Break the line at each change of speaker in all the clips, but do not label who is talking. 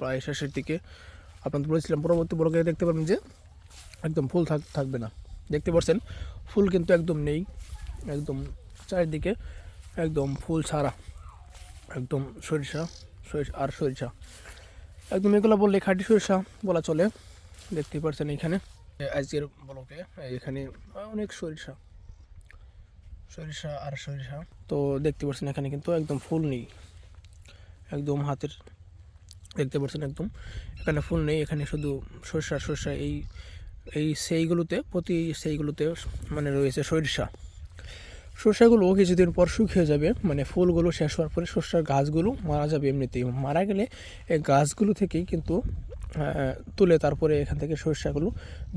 প্রায় শেষের দিকে আপনাদের বলেছিলাম, পরবর্তী ব্লগে দেখতে পাবেন যে একদম ফুল থাক, থাকবে না। দেখতে পাচ্ছেন ফুল কিন্তু একদম নেই, একদম চারিদিকে একদম ফুল ছাড়া, একদম সরিষা সরিষা, আর সরিষা। একদম এগুলো বললে খাঁটি সরিষা বলা চলে দেখতেই পাচ্ছেন এখানে। আজকের ব্লকে এখানে অনেক সরিষা সরিষা আর সরিষা, তো দেখতে পাচ্ছেন এখানে কিন্তু একদম ফুল নেই, একদম হাতের দেখতে পাচ্ছেন একদম। এখানে ফুল নেই, এখানে শুধু সরিষা সরিষা এই এই সেইগুলোতে, প্রতি সেইগুলোতে মানে রয়েছে সরিষা। সর্ষাগুলো কিছুদিন পর শুকিয়ে যাবে মানে ফুলগুলো শেষ হওয়ার পরে সর্ষার গাছগুলো মারা যাবে এমনিতেই। মারা গেলে এই গাছগুলো থেকেই কিন্তু তুলে তারপরে এখান থেকে সর্ষাগুলো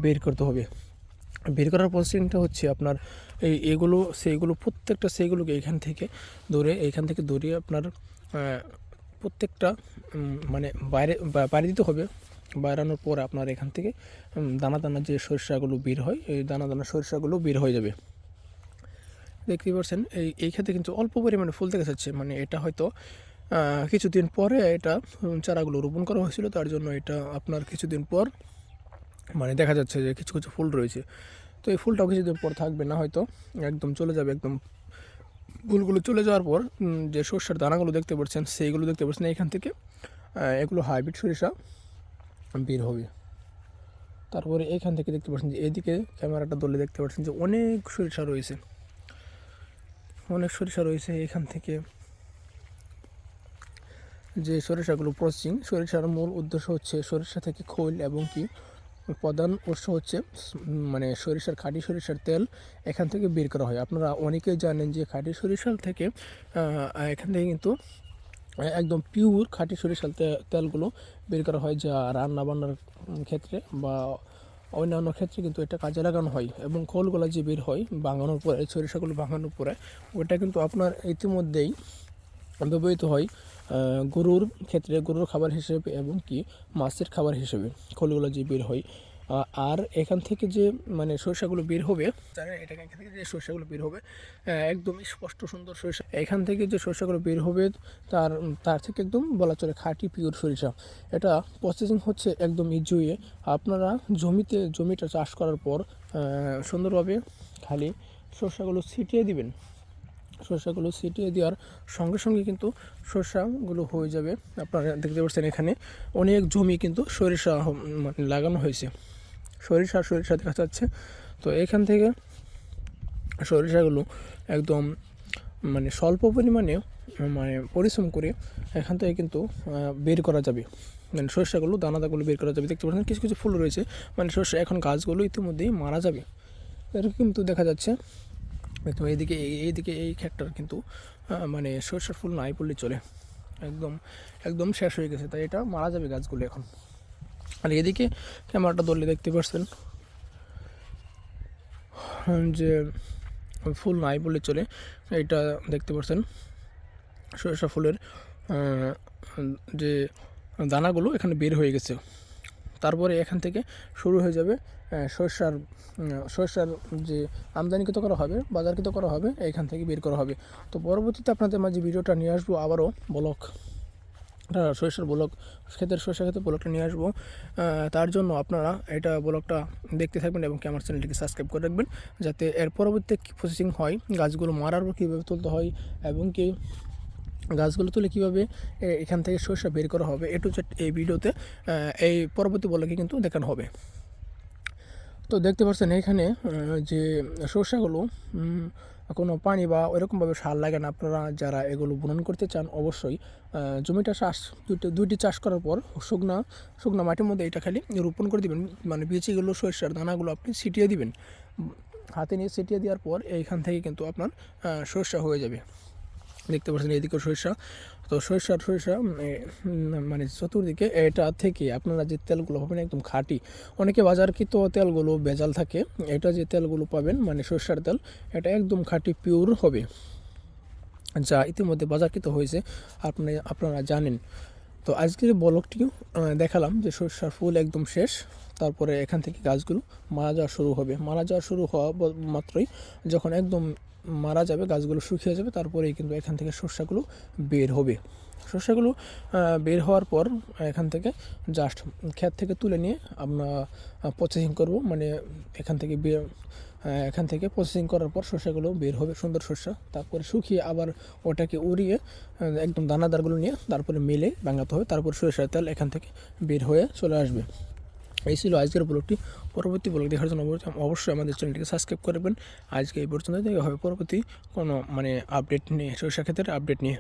বের করতে হবে। বের করার প্রসেসিংটা হচ্ছে আপনার এই এগুলো, সেইগুলো, প্রত্যেকটা সেইগুলোকে এখান থেকে ধরে, এখান থেকে ধরিয়ে আপনার প্রত্যেকটা মানে বাইরে বাইরে দিতে হবে। বাইরানোর পর আপনার এখান থেকে দানা দানা যে সরিষাগুলো বের হয়, এই দানা দানা সরিষাগুলো বের হয়ে যাবে। দেখতেই পাচ্ছেন, এই এই ক্ষেত্রে কিন্তু অল্প পরিমাণে ফুল দেখা যাচ্ছে। মানে এটা হয়তো কিছুদিন পরে এটা চারাগুলো রোপণ করা হয়েছিল। তার জন্য এটা আপনার কিছুদিন পর মানে দেখা যাচ্ছে যে কিছু কিছু ফুল রয়েছে। তো এই ফুলটাও কিছুদিন পর থাকবে, না হয়তো একদম চলে যাবে, একদম ফুলগুলো চলে যাওয়ার পর যে সর্ষের দানাগুলো দেখতে পাচ্ছেন, সেইগুলো দেখতে পাচ্ছেন এখান থেকে। এগুলো হাইব্রিড সরিষা বের হবে। তারপরে এখান থেকে দেখতে পাচ্ছেন যে এদিকে ক্যামেরাটা ধরলে দেখতে পাচ্ছেন যে অনেক সরিষা রয়েছে। অনেক সরিষা রয়েছে এখান থেকে। যে সরিষাগুলো প্রসেসিং সরিষার মূল উদ্দেশ্য হচ্ছে সরিষা থেকে খৈল এবং কি প্রধান উৎস হচ্ছে মানে সরিষার খাঁটি সরিষার তেল এখান থেকে বের করা হয়। আপনারা অনেকেই জানেন যে খাঁটি সরিষার থেকে এখান থেকে কিন্তু একদম পিওর খাঁটি সরিষার তেলগুলো বের করা হয় যা রান্না বান্নার ক্ষেত্রে বা অন্যান্য ক্ষেত্রে কিন্তু এটা কাজে লাগানো হয় এবং খোলগুলো যে বের হয় ভাঙানোর পরে, সরিষাগুলো ভাঙানোর পরে, ওটা কিন্তু আপনার ইতিমধ্যেই ব্যবহৃত হয়। গরুর ক্ষেত্রে গরুর খাবার হিসেবে এবং কি মাছের খাবার হিসেবে খোলগুলো যে বের হয় আর এখান থেকে যে মানে সরিষাগুলো বের হবে জানেন এটা এখান থেকে যে সরিষাগুলো বের হবে একদমই স্পষ্ট সুন্দর সরিষা। এখান থেকে যে সরিষাগুলো বের হবে, তার তার থেকে একদম বলা চলে খাঁটি পিওর সরিষা। এটা প্রসেসিং হচ্ছে একদম ইজুয়ে আপনারা জমিতে, জমিটা চাষ করার পর সুন্দরভাবে খালি সরষাগুলো ছিটিয়ে দিবেন। সরষাগুলো ছিটিয়ে দেওয়ার সঙ্গে সঙ্গে কিন্তু সর্ষাগুলো হয়ে যাবে। আপনারা দেখতে পাচ্ছেন এখানে অনেক জমি কিন্তু সরিষা মানে লাগানো হয়েছে। সরিষা সরিষা দেখা যাচ্ছে। তো এখান থেকে সরিষাগুলো একদম মানে স্বল্প পরিমাণে মানে পরিশ্রম করে এখান থেকে কিন্তু বের করা যাবে। মানে সরষাগুলো, দানাদাগুলো বের করা যাবে। দেখতে পাচ্ছেন, কিছু কিছু ফুল রয়েছে। মানে সরষা, এখন গাছগুলো ইতিমধ্যেই মারা যাবে। এরকম কিন্তু দেখা যাচ্ছে তো এইদিকে এই- এইদিকে এই ক্ষেতটার কিন্তু মানে সরষের ফুল নাই পড়লে চলে। একদম একদম শেষ হয়ে গেছে। তাই এটা মারা যাবে গাছগুলো এখন। আর এদিকে ক্যামেরাটা ধরলে দেখতে পাচ্ছেন যে ফুল নাই বললে চলে। এটা দেখতে পাচ্ছেন সরিষা ফুলের যে দানাগুলো এখানে বের হয়ে গেছে। তারপরে এখান থেকে শুরু হয়ে যাবে সরষার সরষার যে আমদানিকৃত করা হবে, বাজারকৃত করা হবে এখান থেকে বের করা হবে। তো পরবর্তীতে আপনাদের মাঝে ভিডিওটা নিয়ে আসব আবারও ব্লক সরিষার ব্লক ক্ষেতের সরষা ক্ষেতের ব্লকটা নিয়ে আসব। তার জন্য আপনারা এটা ব্লকটা দেখতে থাকবেন এবং আমার চ্যানেলটিকে সাবস্ক্রাইব করে রাখবেন, যাতে এর পরবর্তীতে কী প্রসেসিং হয়, গাছগুলো মারার পর কীভাবে তুলতে হয় এবং কি গাছগুলো তুলে কীভাবে এখান থেকে সরষা বের করা হবে, এ টু এই ভিডিওতে এই পরবর্তী ব্লকে কিন্তু দেখানো হবে। তো দেখতে পাচ্ছেন এখানে যে সরষাগুলো কোনো পানি বা ওইরকমভাবে সার লাগে না। আপনারা যারা এগুলো বুনন করতে চান, অবশ্যই জমিটা চাষ, দুইটা, দুইটি চাষ করার পর শুকনা শুকনা মাটির মধ্যে এটা খালি রোপণ করে দিবেন। মানে বীজগুলো, সরিষার দানাগুলো আপনি ছিটিয়ে দিবেন। হাতে নিয়ে ছিটিয়ে দেওয়ার পর এইখান থেকে কিন্তু আপনার সরষা হয়ে যাবে। দেখতে পাচ্ছেন এদিকে সরিষা। তো সরিষার সরিষা মানে চতুর্দিকে এটা থেকে আপনারা যে তেলগুলো পাবেন একদম খাঁটি। অনেকে বাজারকৃত তেলগুলো ভেজাল থাকে, এটা যে তেলগুলো পাবেন মানে সরিষার তেল, এটা একদম খাঁটি পিওর হবে। যা ইতিমধ্যে বাজারকৃত হয়েছে, আপনি, আপনারা জানেন। তো আজকের ব্লগটিও আহ, দেখালাম যে সর্ষার ফুল একদম শেষ। তারপরে এখান থেকে গাছগুলো মারা যাওয়া শুরু হবে। মারা যাওয়া শুরু হওয়া মাত্রই যখন একদম মারা যাবে গাছগুলো শুকিয়ে যাবে তারপরেই কিন্তু এখান থেকে শস্যগুলো বের হবে। আহ, বের হওয়ার পর এখান থেকে জাস্ট ক্ষেত থেকে তুলে নিয়ে আমরা প্রসেসিং করব। মানে এখান থেকে বের এখান থেকে প্রসেসিং করার পর শস্যগুলো বের হবে সুন্দর শস্য তারপরে শুকিয়ে আবার ওটাকে উড়িয়ে একদম দানাদারগুলো নিয়ে তারপরে মেলে ভাঙাতে হবে। তারপর সরিষার তেল এখান থেকে বের হয়ে চলে আসবে। এই ছিল আজকের ব্লগটি। পরবর্তী ব্লগ দেখার জন্য অবশ্যই- আমাদের চ্যানেলটিকে সাবস্ক্রাইব করবেন। আজকে এই পর্যন্ত হবে পরবর্তী কোনো মানে আপডেট নিয়ে, সরিষা ক্ষেত্রে আপডেট নিয়ে।